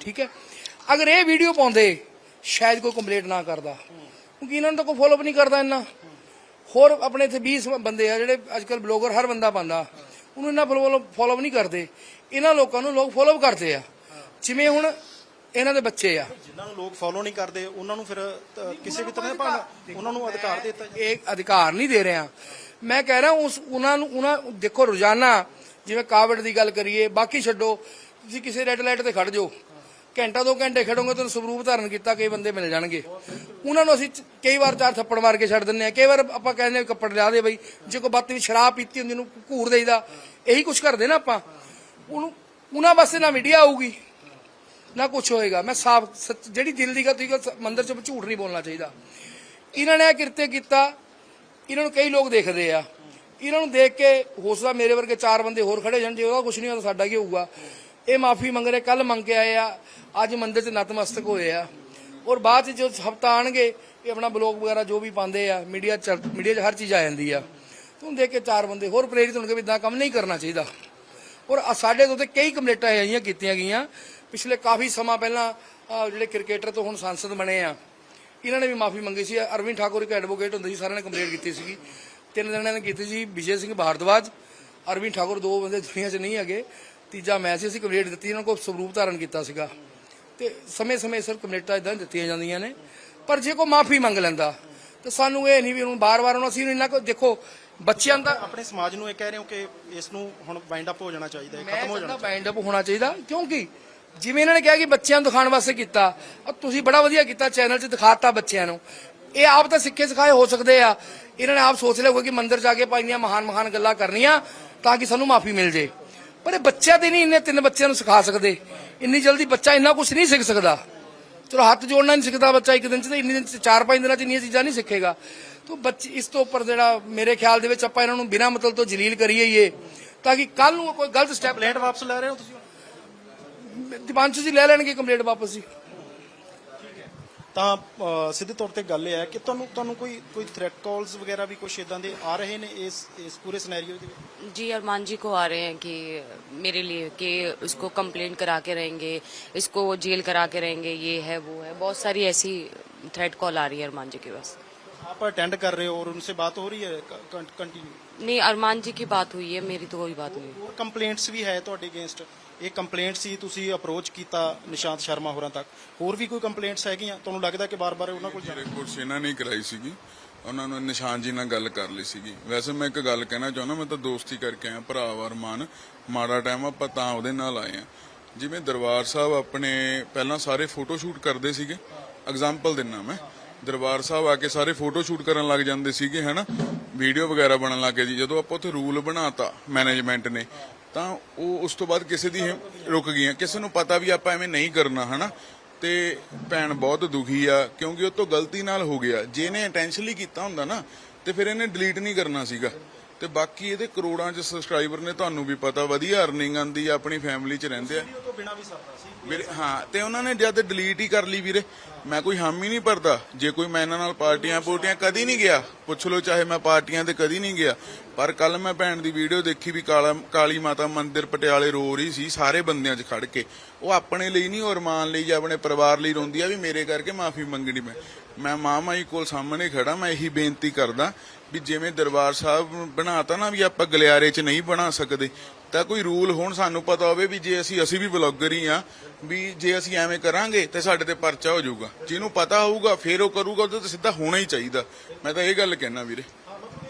ਠੀਕ ਹੈ? ਅਗਰ ਇਹ ਵੀਡੀਓ ਪਾਉਂਦੇ ਸ਼ਾਇਦ ਕੋਈ ਕੰਪਲੇਂਟ ਨਾ ਕਰਦਾ। ਕਿਉਂਕਿ ਇਹਨਾਂ ਨੂੰ ਤਾਂ ਕੋਈ ਫੋਲੋਅਪ ਨਹੀਂ ਕਰਦਾ ਇੰਨਾ। ਹੋਰ ਆਪਣੇ ਇੱਥੇ 20 ਬੰਦੇ ਆ ਜਿਹੜੇ ਅੱਜਕੱਲ ਬਲੌਗਰ ਹਰ ਬੰਦਾ ਪਾਉਂਦਾ। ਉਹਨੂੰ ਇਹਨਾਂ ਫੋਲੋਅਪ ਨਹੀਂ ਕਰਦੇ। ਇਹਨਾਂ ਲੋਕਾਂ ਨੂੰ ਲੋਕ ਫੋਲੋਅਪ ਕਰਦੇ ਆ। ਜਿਵੇਂ ਹੁਣ ਇਹਨਾਂ ਦੇ ਬੱਚੇ ਆ। ਜਿਨ੍ਹਾਂ ਨੂੰ ਲੋਕ ਫੋਲੋ ਨਹੀਂ ਕਰਦੇ ਉਹਨਾਂ ਨੂੰ ਫਿਰ ਕਿਸੇ ਵੀ ਤਰ੍ਹਾਂ ਦਾ ਉਹਨਾਂ ਨੂੰ ਅਧਿਕਾਰ ਦੇ ਦਿੱਤਾ। ਇਹ ਅਧਿਕਾਰ ਨਹੀਂ ਦੇ ਰਿਹਾ। ਮੈਂ ਕਹਿ ਰਿਹਾ ਉਸ ਉਹਨਾਂ ਨੂੰ ਉਹਨਾਂ ਦੇਖੋ ਰੋਜ਼ਾਨਾ ਜਿਵੇਂ ਕਾਵੜ ਦੀ ਗੱਲ ਕਰੀਏ ਬਾਕੀ ਛੱਡੋ ਤੁਸੀਂ ਕਿਸੇ ਰੈੱਡ ਲਾਈਟ ਤੇ ਖੜ ਜਾਓ। ਘੰਟਾ ਦੋ ਘੰਟੇ ਖੜੋਗੇ ਤੁਹਾਨੂੰ ਸਵਰੂਪ ਧਾਰਨ ਕੀਤਾ ਕਈ ਬੰਦੇ ਮਿਲ ਜਾਣਗੇ। ਉਹਨਾਂ ਨੂੰ ਅਸੀਂ ਚ- ਕਈ ਵਾਰ ਚਾਰ ਥੱਪੜ ਮਾਰ ਕੇ ਛੱਡ ਦਿੰਦੇ ਆ ਕਈ ਵਾਰ ਆਪਾਂ ਕਹਿੰਦੇ ਆ ਕੱਪੜ ਲਿਆ ਦੇ ਬਈ ਜੇ ਕੋਈ ਬੱਤ ਵੀ ਸ਼ਰਾਬ ਪੀਤੀ ਹੁੰਦੀ ਉਹਨੂੰ ਘੂਰ ਦੇਈਦਾ। ਇਹੀ ਕੁਝ ਕਰਦੇ ਨਾ ਆਪਾਂ। ਉਹਨੂੰ ਉਹਨਾਂ ਵਾਸਤੇ ਨਾ ਮੀਡੀਆ ਆਊਗੀ। ਨਾ ਕੁਝ ਹੋਏਗਾ। ਮੈਂ ਸਾਫ਼ ਸੱਚ- ਜਿਹੜੀ ਦਿਲ ਦੀ ਗੱਲ ਤੁਸੀਂ ਮੰਦਰ ਚ ਝੂਠ ਨਹੀਂ ਬੋਲਣਾ ਚਾਹੀਦਾ। ਇਹਨਾਂ ਨੇ ਇਹ ਕਿਰਤੇ ਕੀਤਾ, ਇਹਨਾਂ ਨੂੰ ਕਈ ਲੋਕ ਦੇਖਦੇ ਆ। ਇਹਨਾਂ ਨੂੰ ਦੇਖ ਕੇ ਹੌਸਲਾ ਮੇਰੇ ਵਰਗੇ ਚਾਰ ਬੰਦੇ ਹੋਰ ਖੜੇ ਜਾਣ ਜੇ ਉਹਦਾ ਕੁਝ ਨਹੀਂ ਹੋਇਆ ਸਾਡਾ ਕੀ ਹੋਊਗਾ? ਇਹ ਮਾਫੀ ਮੰਗ ਰਹੇ ਕੱਲ ਮੰਗ ਕੇ ਆਏ ਆ, ਅੱਜ ਮੰਦਿਰ 'ਚ ਨਤਮਸਤਕ ਹੋਏ ਆ। ਔਰ ਬਾਅਦ 'ਚ ਜੋ ਹਫਤਾ ਆਣਗੇ, ਇਹ ਆਪਣਾ ਬਲੌਗ ਵਗੈਰਾ ਜੋ ਵੀ ਪਾਉਂਦੇ ਆ, ਮੀਡੀਆ ਚ, ਮੀਡੀਆ 'ਚ ਹਰ ਚੀਜ਼ ਆ ਜਾਂਦੀ ਆ। ਤੁਹਾਨੂੰ ਦੇਖ ਕੇ ਚਾਰ ਬੰਦੇ ਹੋਰ ਪ੍ਰੇਰਿਤ ਹੋਣਗੇ ਵੀ ਇਦਾਂ ਕੰਮ ਨਹੀਂ ਕਰਨਾ ਚਾਹੀਦਾ। ਔਰ ਸਾਡੇ ਤੋਂ ਤੇ ਕਈ ਕੰਪਲੇਂਟਾਂ ਆਈਆਂ ਕੀਤੀਆਂ ਗਈਆਂ ਪਿਛਲੇ ਕਾਫੀ ਸਮਾਂ ਪਹਿਲਾਂ ਜਿਹੜੇ ਕ੍ਰਿਕਟਰ ਤੋਂ ਹੁਣ ਸੰਸਦ ਬਣੇ ਆ ਇਹਨਾਂ ਨੇ ਵੀ ਮਾਫੀ ਮੰਗੀ ਸੀ। ਅਰਵਿੰਦ ਠਾਕੁਰ ਇੱਕ ਐਡਵੋਕੇਟ ਹੁੰਦੇ ਸੀ ਸਾਰਿਆਂ ਨੇ ਕੰਪਲੇਂਟ ਕੀਤੀ ਸੀਗੀ। ਤਿੰਨ ਜਣਿਆਂ ਨੇ ਕੀਤੀ ਸੀ ਵਿਜੇ ਸਿੰਘ ਭਾਰਦਵਾਜ ਅਰਵਿੰਦ ਠਾਕੁਰ ਦੋ ਬੰਦੇ ਦੁਨੀਆ 'ਚ ਨਹੀਂ ਹੈਗੇ। ਤੀਜਾ ਮੈਂ ਸੀ ਅਸੀਂ ਕੰਪਲੇਂਟ ਦਿੱਤੀ ਇਹਨਾਂ ਕੋਲ ਸਰੂਪ ਧਾਰਨ ਕੀਤਾ ਸੀਗਾ। ਤੇ ਸਮੇਂ-ਸਮੇਂ ਸਿਰ ਕੰਪਲੇਂਟਾਂ ਇਦਾਂ ਦਿੱਤੀਆਂ ਜਾਂਦੀਆਂ ਨੇ। ਪਰ ਜੇ ਕੋਈ ਮਾਫੀ ਮੰਗ ਲੈਂਦਾ ਤਾਂ ਸਾਨੂੰ ਇਹ ਨਹੀਂ ਵੀ ਉਹਨੂੰ ਬਾਰ-ਬਾਰ ਉਹਨੂੰ ਅਸੀਂ ਇੰਨਾ ਕੋ ਦੇਖੋ ਬੱਚਿਆਂ ਦਾ ਆਪਣੇ ਸਮਾਜ ਨੂੰ ਇਹ ਕਹਿ ਰਹੇ ਹੋ ਕਿ ਇਸ ਨੂੰ ਹੁਣ ਵਾਈਂਡ ਅਪ ਹੋ ਜਾਣਾ ਚਾਹੀਦਾ ਹੈ ਖਤਮ ਹੋ ਜਾਣਾ ਬਾਈਂਡ ਅਪ ਹੋਣਾ ਚਾਹੀਦਾ ਕਿਉਂਕਿ ਜਿਵੇਂ ਇਹਨਾਂ ਨੇ ਕਿਹਾ ਕਿ ਬੱਚਿਆਂ ਨੂੰ ਦਿਖਾਉਣ ਵਾਸਤੇ ਕੀਤਾ ਤੁਸੀਂ ਬੜਾ ਵਧੀਆ ਕੀਤਾ ਚੈਨਲ 'ਚ ਦਿਖਾਤਾ ਬੱਚਿਆਂ ਨੂੰ। ਇਹ ਆਪ ਤਾਂ ਸਿੱਖੇ ਸਿਖਾਏ ਹੋ ਸਕਦੇ ਆ। ਇਹਨਾਂ ਨੇ ਆਪ ਸੋਚ ਲਿਆ ਹੋਊਗਾ ਕਿ ਮੰਦਿਰ ਜਾ ਕੇ ਪਾਈਆਂ ਮਹਾਨ ਮਹਾਨ ਗੱਲਾਂ ਕਰਨੀਆਂ ਤਾਂ ਕਿ ਸਾਨੂੰ ਮਾਫੀ ਮਿਲ ਜੇ। ਪਰ ਇਹ ਬੱਚਿਆਂ ਤੇ ਨਹੀਂ, ਇੰਨੇ ਤਿੰਨ ਬੱਚਿਆਂ ਨੂੰ ਸਿਖਾ ਸਕਦੇ। ਇੰਨੀ ਜਲਦੀ ਬੱਚਾ ਇੰਨਾ ਕੁਝ ਨਹੀਂ ਸਿੱਖ ਸਕਦਾ। ਚਲੋ ਹੱਥ ਜੋੜਨਾ ਨਹੀਂ ਸਿੱਖਦਾ ਬੱਚਾ ਇੱਕ ਦਿਨ ਚ ਤੇ ਇੰਨੀ ਦਿਨ ਚ ਚਾਰ ਪੰਜ ਦਿਨਾਂ ਚ ਇੰਨੀਆਂ ਚੀਜ਼ਾਂ ਨਹੀਂ ਸਿੱਖੇਗਾ। ਤੋ ਬੱਚੇ, ਇਸ ਤੋਂ ਉੱਪਰ ਜਿਹੜਾ ਮੇਰੇ ਖਿਆਲ ਦੇ ਵਿੱਚ ਆਪਾਂ ਇਹਨਾਂ ਨੂੰ ਬਿਨਾਂ ਮਤਲਬ ਤੋਂ ਜਲੀਲ ਕਰੀਏ ਤਾਂ ਕਿ ਕੱਲ ਨੂੰ ਕੋਈ ਗਲਤ ਸਟੈਪ ਕੰਪਲੇਂਟ ਵਾਪਸ ਲੈ ਰਹੇ ਹੋ ਤੁਸੀਂ ਦੀਪਾਂਸ਼ੂ ਜੀ ਲੈ ਲੈਣਗੇ ਕੰਪਲੀਟ ਵਾਪਸ ਜੀ ਤਾਂ ਅ, ਸਿੱਧੇ ਤੌਰ ਤੇ ਗੱਲ ਇਹ ਹੈ ਕਿ ਤੁਹਾਨੂੰ ਤੁਹਾਨੂੰ ਕੋਈ ਕੋਈ ਥ੍ਰੈਟ ਕਾਲਸ ਵਗੈਰਾ ਵੀ ਕੁਝ ਇਦਾਂ ਦੇ ਆ ਰਹੇ ਨੇ ਇਸ ਇਸ ਪੂਰੇ ਸਿਨੈਰੀਓ ਦੇ ਵਿੱਚ जी अरमान जी को आ रहे हैं कि मेरे लिए कि उसको कंप्लेंट करा के रहेंगे इसको जेल करा के रहेंगे ये है वो है बहुत सारी ऐसी थ्रेट कॉल आ रही है अरमान जी के पास आप अटेंड कर रहे हो और उनसे बात हो रही है कंटिन्यू नहीं अरमान जी की बात हुई है मेरी तो कोई बात नहीं ਹੋਰ ਕੰਪਲੇਂਟਸ ਵੀ ਹੈ ਤੁਹਾਡੇ ਅਗੇਂਸਟ ਇਹ ਕੰਪਲੇਂਟ ਸੀ ਤੁਸੀਂ ਅਪਰੋਚ ਕੀਤਾ ਨਿਸ਼ਾਂਤ ਸ਼ਰਮਾ ਹੋਰਾਂ ਤੱਕ। ਹੋਰ ਵੀ ਕੋਈ ਕੰਪਲੇਂਟਸ ਹੈਗੀਆਂ? ਤੁਹਾਨੂੰ ਲੱਗਦਾ ਕਿ ਬਾਰ-ਬਾਰ ਉਹਨਾਂ ਕੋਲ ਜਾਣਾ ਕੋਰਸ ਇਹਨਾਂ ਨੇ ਕਰਾਈ ਸੀਗੀ। ਉਹਨਾਂ ਨੂੰ ਨਿਸ਼ਾਨ ਜੀ ਨਾਲ ਗੱਲ ਕਰ ਲਈ ਸੀਗੀ। ਵੈਸੇ ਮੈਂ ਇੱਕ ਗੱਲ ਕਹਿਣਾ ਚਾਹੁੰਦਾ ਮੈਂ ਤਾਂ ਦੋਸਤੀ ਕਰਕੇ ਆਇਆ ਭਰਾ ਵਰਮਾਨ ਮਾੜਾ ਟਾਈਮ ਆਪਾਂ ਤਾਂ ਉਹਦੇ ਨਾਲ ਆਏ ਆ। ਜਿਵੇਂ ਦਰਬਾਰ ਸਾਹਿਬ ਆਪਣੇ ਪਹਿਲਾਂ ਸਾਰੇ ਫੋਟੋ ਸ਼ੂਟ ਕਰਦੇ ਸੀਗੇ। ਐਗਜ਼ਾਮਪਲ ਦਿੰਨਾ ਮੈਂ। ਦਰਬਾਰ ਸਾਹਿਬ ਆ ਕੇ ਸਾਰੇ ਫੋਟੋ ਸ਼ੂਟ ਕਰਨ ਲੱਗ ਜਾਂਦੇ ਸੀਗੇ ਹਨਾ? ਵੀਡੀਓ ਵਗੈਰਾ ਬਣਨ ਲੱਗ ਜੀ। ਜਦੋਂ ਆਪਾਂ ਉੱਥੇ ਰੂਲ ਬਣਾਤਾ ਮੈਨੇਜਮੈਂਟ ਨੇ ਤਾਂ ਉਹ ਉਸ ਤੋਂ ਬਾਅਦ ਕਿਸੇ ਦੀ ਰੁਕ ਗਈਆਂ। ਕਿਸੇ ਨੂੰ ਪਤਾ ਵੀ ਆਪਾਂ ਐਵੇਂ ਨਹੀਂ ਕਰਨਾ, ਹਨਾ? ਤੇ ਭੈਣ ਬਹੁਤ ਦੁਖੀ ਆ, ਕਿਉਂਕਿ ਉਹ ਤੋਂ ਗਲਤੀ ਨਾਲ ਹੋ ਗਿਆ। ਜੇ ਇਹਨੇ ਇੰਟੈਂਸ਼ਨਲੀ ਕੀਤਾ ਹੁੰਦਾ ਨਾ, ਤੇ ਫਿਰ ਇਹਨੇ ਡਿਲੀਟ ਨਹੀਂ ਕਰਨਾ ਸੀਗਾ। ਤੇ ਬਾਕੀ ਇਹਦੇ ਕਰੋੜਾਂ ਚ ਸਬਸਕ੍ਰਾਈਬਰ ਨੇ ਤੁਹਾਨੂੰ ਵੀ ਪਤਾ ਵਧੀਆ ਅਰਨਿੰਗ ਆਂਦੀ ਆ ਆਪਣੀ ਫੈਮਿਲੀ ਚ ਰਹਿੰਦੇ ਆ। ਤੋਂ ਬਿਨਾ ਵੀ ਸਰਦਾ ਸੀ। ਹਾਂ ਤੇ ਉਹਨਾਂ ਨੇ ਜਦ ਡਿਲੀਟ ਹੀ ਕਰ ਲਈ ਵੀਰੇ। ਮੈਂ ਕੋਈ ਹਾਮੀ ਨਹੀਂ ਭਰਦਾ। ਜੇ ਕੋਈ ਮੈਂ ਇਹਨਾਂ ਨਾਲ ਪਾਰਟੀਆਂ ਪੋਟੀਆਂ ਕਦੀ ਨਹੀਂ ਗਿਆ ਪੁੱਛ ਲਓ ਚਾਹੇ ਮੈਂ ਪਾਰਟੀਆਂ ਤੇ ਕਦੀ ਨਹੀਂ ਗਿਆ। ਪਰ ਕੱਲ ਮੈਂ ਭੈਣ ਦੀ ਵੀਡੀਓ ਦੇਖੀ ਵੀ ਕਾਲਾ ਕਾਲੀ ਮਾਤਾ ਮੰਦਿਰ ਪਟਿਆਲੇ ਰੋ ਰਹੀ ਸੀ ਸਾਰੇ ਬੰਦਿਆਂ 'ਚ ਖੜ ਕੇ। ਉਹ ਆਪਣੇ ਲਈ ਨਹੀਂ ਔਰ ਮਾਨ ਲਈ ਜਾਂ ਆਪਣੇ ਪਰਿਵਾਰ ਲਈ ਰੋਂਦੀ ਆ ਵੀ ਮੇਰੇ ਕਰਕੇ ਮਾਫੀ ਮੰਗਣੀ ਮੈਂ ਮੈਂ ਮਾਂ ਮਾਈ ਕੋਲ ਸਾਹਮਣੇ ਖੜਾ ਮੈਂ ਇਹੀ ਬੇਨਤੀ ਕਰਦਾ ਵੀ ਜਿਵੇਂ ਦਰਬਾਰ ਸਾਹਿਬ ਬਣਾਤਾ ਨਾ ਵੀ ਆਪਾਂ ਗਲਿਆਰੇ 'ਚ ਨਹੀਂ ਬਣਾ ਸਕਦੇ ਤਾਂ ਕੋਈ ਰੂਲ ਹੋਣ ਸਾਨੂੰ ਪਤਾ ਹੋਵੇ ਵੀ ਜੇ ਅਸੀਂ ਅਸੀਂ ਵੀ ਬਲੌਗਰ ਹੀ ਆ ਵੀ ਜੇ ਅਸੀਂ ਐਵੇਂ ਕਰਾਂਗੇ ਤੇ ਸਾਡੇ ਤੇ ਪਰਚਾ ਹੋ ਜਾਊਗਾ। ਜਿਹਨੂੰ ਪਤਾ ਹੋਊਗਾ ਫੇਰ ਉਹ ਕਰੂਗਾ ਉਹਦੇ ਤੇ ਸਿੱਧਾ ਹੋਣਾ ਹੀ ਚਾਹੀਦਾ। ਮੈਂ ਤਾਂ ਇਹ ਗੱਲ ਕਹਿਣਾ ਵੀਰੇ।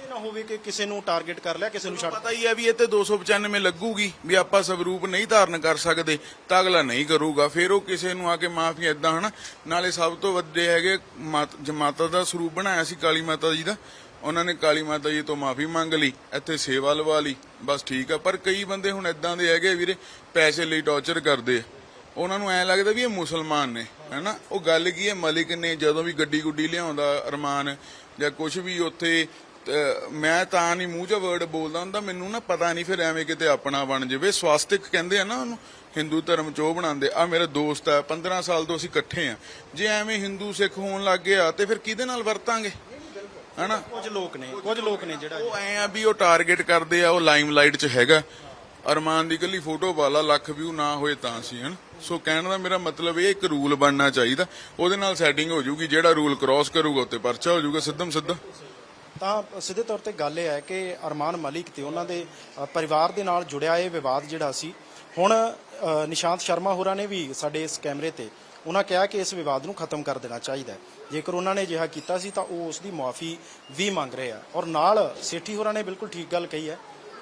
ਨਾ ਹੋਵੇ ਕਿ ਕਿਸੇ ਨੂੰ ਟਾਰਗੇਟ ਕਰ ਲਿਆ ਕਿਸੇ ਨੂੰ ਛੱਡ ਪਤਾ ਹੀ ਹੈ ਵੀ ਇਹ ਤੇ 295 ਲੱਗੂਗੀ ਵੀ ਆਪਾਂ ਸਵਰੂਪ ਨਹੀਂ ਧਾਰਨ ਕਰ ਸਕਦੇ ਤਾਂ ਅਗਲਾ ਨਹੀਂ ਕਰੂਗਾ। ਫਿਰ ਉਹ ਕਿਸੇ ਨੂੰ ਆ ਕੇ ਮਾਫੀ ਏਦਾਂ ਹਨਾ ਨਾਲੇ ਸਭ ਤੋਂ ਵੱਡੇ ਹੈਗੇ ਮਾਤ- ਜੇ ਮਾਤਾ ਦਾ ਸਰੂਪ ਬਣਾਇਆ ਸੀ ਕਾਲੀ ਮਾਤਾ ਜੀ ਦਾ। ਉਹਨਾਂ ਨੇ ਕਾਲੀ ਮਾਤਾ ਜੀ ਤੋਂ ਮਾਫੀ ਮੰਗ ਲਈ, ਇੱਥੇ ਸੇਵਾ ਲਵਾ ਲਈ, ਬਸ ਠੀਕ ਆ। ਪਰ ਕਈ ਬੰਦੇ ਹੁਣ ਇਦਾਂ ਦੇ ਹੈਗੇ ਵੀਰੇ, ਪੈਸੇ ਲਈ ਟੌਰਚਰ ਕਰਦੇ ਆ। ਉਹਨਾਂ ਨੂੰ ਐ ਲੱਗਦਾ ਵੀ ਇਹ ਮੁਸਲਮਾਨ ਨੇ, ਹੈਨਾ? ਉਹ ਗੱਲ ਕੀ ਹੈ, ਮਲਿਕ ਨੇ ਜਦੋਂ ਵੀ ਗੱਡੀ ਗੁੱਡੀ ਲਿਆਉਂਦਾ, ਅਰਮਾਨ, ਜਾਂ ਕੁਝ ਵੀ ਉੱਥੇ ਮੈਂ ਤਾਂ ਨਹੀਂ ਮੂੰਹ 'ਚ ਵਰਡ ਬੋਲਦਾ ਹੁੰਦਾ, ਮੈਨੂੰ ਨਾ ਪਤਾ ਨਹੀਂ ਫਿਰ ਐਵੇਂ ਕਿਤੇ ਆਪਣਾ ਬਣ ਜਾਵੇ। ਸਵਾਸਤਿਕ ਕਹਿੰਦੇ ਆ ਨਾ ਉਹਨੂੰ, ਹਿੰਦੂ ਧਰਮ 'ਚ ਉਹ ਬਣਾਉਂਦੇ ਆ ਮੇਰਾ ਦੋਸਤ ਆ 15 ਸਾਲ ਤੋਂ ਅਸੀਂ ਇਕੱਠੇ ਆ। ਜੇ ਐਵੇਂ ਹਿੰਦੂ ਸਿੱਖ ਹੋਣ ਲੱਗ ਗਿਆ, ਤੇ ਫਿਰ ਕਿਹਦੇ ਨਾਲ ਵਰਤਾਂਗੇ? ਹਨਾ? ਕੁਝ ਲੋਕ ਨੇ ਕੁਝ ਲੋਕ ਨੇ ਜਿਹੜਾ ਉਹ ਐ ਆ ਵੀ ਉਹ ਟਾਰਗੇਟ ਕਰਦੇ ਆ ਉਹ ਲਾਈਮਲਾਈਟ 'ਚ ਹੈਗਾ। ਅਰਮਾਨ ਦੀ ਕੱਲੀ ਫੋਟੋ ਵਾਲਾ ਲੱਖ ਵਿਊ ਨਾ ਹੋਏ ਤਾਂ ਸੀ ਹਨ? ਸੋ ਕਹਿਣ ਦਾ ਮੇਰਾ ਮਤਲਬ ਇਹ ਇੱਕ ਰੂਲ ਬਣਨਾ ਚਾਹੀਦਾ। ਉਹਦੇ ਨਾਲ ਸੈਟਿੰਗ ਹੋ ਜਾਊਗੀ ਜਿਹੜਾ ਰੂਲ ਕ੍ਰਾਸ ਕਰੂਗਾ ਉੱਤੇ ਪਰਚਾ ਹੋ ਜਾਊਗਾ ਸਿੱਧਮ ਸਿੱਧਾ। ਤਾਂ ਸਿੱਧੇ ਤੌਰ ਤੇ ਗੱਲ ਇਹ ਹੈ ਕਿ ਅਰਮਾਨ ਮਲਿਕ ਤੇ ਉਹਨਾਂ ਦੇ ਅ, ਪਰਿਵਾਰ ਦੇ ਨਾਲ ਜੁੜਿਆ ਇਹ ਵਿਵਾਦ ਜਿਹੜਾ ਸੀ। ਹੁਣ ਅ, ਨਿਸ਼ਾਂਤ ਸ਼ਰਮਾ ਹੋਰਾਂ ਨੇ ਵੀ ਸਾਡੇ ਇਸ ਕੈਮਰੇ ਤੇ ਉਹਨਾਂ ਕਿਹਾ ਕਿ ਇਸ ਵਿਵਾਦ ਨੂੰ ਖਤਮ ਕਰ ਦੇਣਾ ਚਾਹੀਦਾ ਹੈ। ਜੇਕਰ ਉਹਨਾਂ ਨੇ ਅਜਿਹਾ ਕੀਤਾ ਸੀ ਤਾਂ ਉਹ ਉਸ ਦੀ ਮੁਆਫੀ ਵੀ ਮੰਗ ਰਹੇ ਆ। ਔਰ ਨਾਲ ਸੇਠੀ ਹੋਰਾਂ ਨੇ ਬਿਲਕੁਲ ਠੀਕ ਗੱਲ ਕਹੀ ਹੈ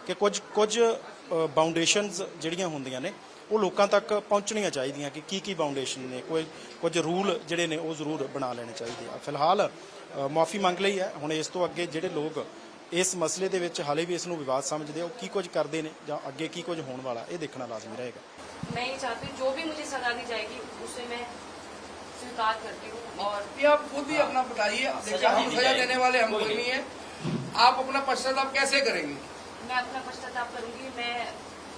ਕਿ ਕੁਝ ਕੁਝ ਬਾਉਂਡੇਸ਼ਨਸ ਜਿਹੜੀਆਂ ਹੁੰਦੀਆਂ ਨੇ, ਉਹ ਲੋਕਾਂ ਤੱਕ ਪਹੁੰਚਣੀਆਂ ਚਾਹੀਦੀਆਂ ਕਿ ਕੀ ਕੀ ਬਾਉਂਡੇਸ਼ਨ ਨੇ, ਕੋਈ, ਕੁਝ ਰੂਲ ਜਿਹੜੇ ਨੇ ਉਹ ਜ਼ਰੂਰ ਬਣਾ ਲੈਣੇ ਚਾਹੀਦੇ ਆ। ਫਿਲਹਾਲ ਮਾਫੀ ਮੰਗ ਲਈ ਹੈ। ਹੁਣ ਇਸ ਤੋਂ ਅੱਗੇ ਜਿਹੜੇ ਲੋਕ ਇਸ ਮਸਲੇ ਦੇ ਵਿੱਚ ਹਾਲੇ ਵੀ ਇਸ ਨੂੰ ਵਿਵਾਦ ਸਮਝਦੇ ਆ ਉਹ ਕੀ ਕੁਝ ਕਰਦੇ ਨੇ ਜਾਂ ਅੱਗੇ ਕੀ ਕੁਝ ਹੋਣ ਵਾਲਾ ਇਹ ਦੇਖਣਾ ਲਾਜ਼ਮੀ ਰਹੇਗਾ मैं ये चाहती हूँ जो भी मुझे सजा दी जाएगी उसे मैं स्वीकार करती हूँ और ये आप खुद ही अपना बताइए देखिए हम सजा देने वाले हम कोई नहीं है आप अपना पश्चाताप कैसे करेंगे मैं अपना पश्चाताप करूंगी मैं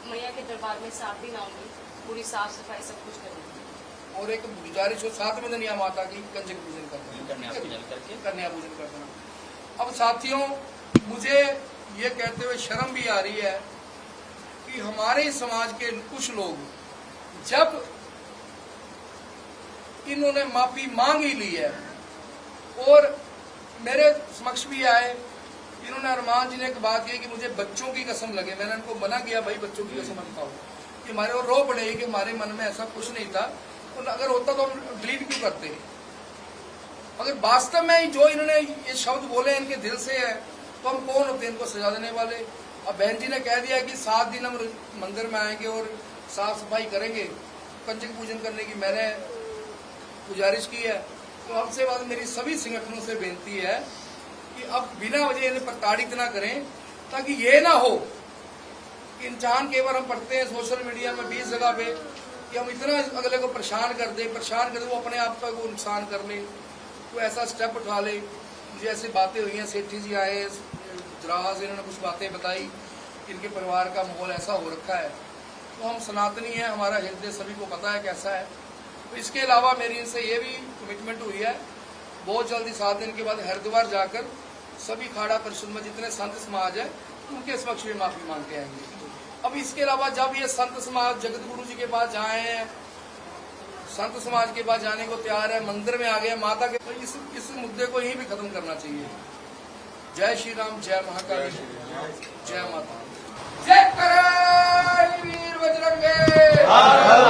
मैया के दरबार में सात दिन आऊंगी पूरी साफ सफाई सब कुछ करूंगी और एक गुजारिश हो साथ में धनिया माता की कंजक पूजन करना कन्या पूजन करके कन्या पूजन करना अब साथियों मुझे ये कहते हुए शर्म भी आ रही है कि हमारे समाज के कुछ लोग जब इन्होंने माफ़ी मांग ही ली है और मेरे समक्ष भी आए, इन्होंने अरमान जी ने एक बात की कि मुझे बच्चों की कसम लगे। मैंने उनको मना किया, भाई, बच्चों की कसम मत खाओ। कि हमारे और रो पड़ेगी कि हमारे मन में ऐसा कुछ नहीं था। और अगर होता तो हम डिलीट क्यों करते? अगर वास्तव में जो इन्होंने ये शब्द बोले, इनके दिल से है तो हम कौन होते हैं? इनको सजा देने वाले। अब बहन जी ने कह दिया कि सात दिन हम मंदिर में आएँगे और साफ़ सफ़ाई करेंगे। कंजक पूजन करने की मैंने गुजारिश की है। तो हमसे बाद मेरी सभी संगठनों से बेनती है कि अब बिना वजह इन्हें प्रताड़ित ना करें, ताकि ये ना हो कि इंसान कई बार हम पढ़ते हैं सोशल मीडिया में बीस जगह पे, कि हम इतना अगले को परेशान कर दें, परेशान कर दें, वो अपने आप का वो नुकसान कर ले, कोई ऐसा स्टेप उठा ले मुझे ऐसी बातें हुई हैं, सेठी जी आए द्रास इन्होंने कुछ बातें बताई इनके परिवार का माहौल ऐसा हो रखा है। तो हम सनातनी हैं, हमारा हृदय सभी को पता है कैसा है। तो इसके अलावा मेरी इनसे ये भी कमिटमेंट हुई है, बहुत जल्दी सात दिन के बाद हरिद्वार जाकर सभी खाड़ा परिषद में जितने संत समाज है, उनके समक्ष भी माफ़ी मांग के आएँगे। अब इसके अलावा जब ये संत समाज जगत गुरु जी के पास जाए हैं, संत समाज के पास जाने को तैयार है, मंदिर में आ गए माता के तो इस इस मुद्दे को यहीं भी खत्म करना चाहिए। ਜੈ ਸ਼੍ਰੀ ਰਾਮ ਜੈ ਮਹਾਕਾਲ ਜੈ ਮਾਤਾ ਜੈ ਕਰਾਈ ਵੀਰ ਬਜਰੰਗੇ ਹਰ ਹਰ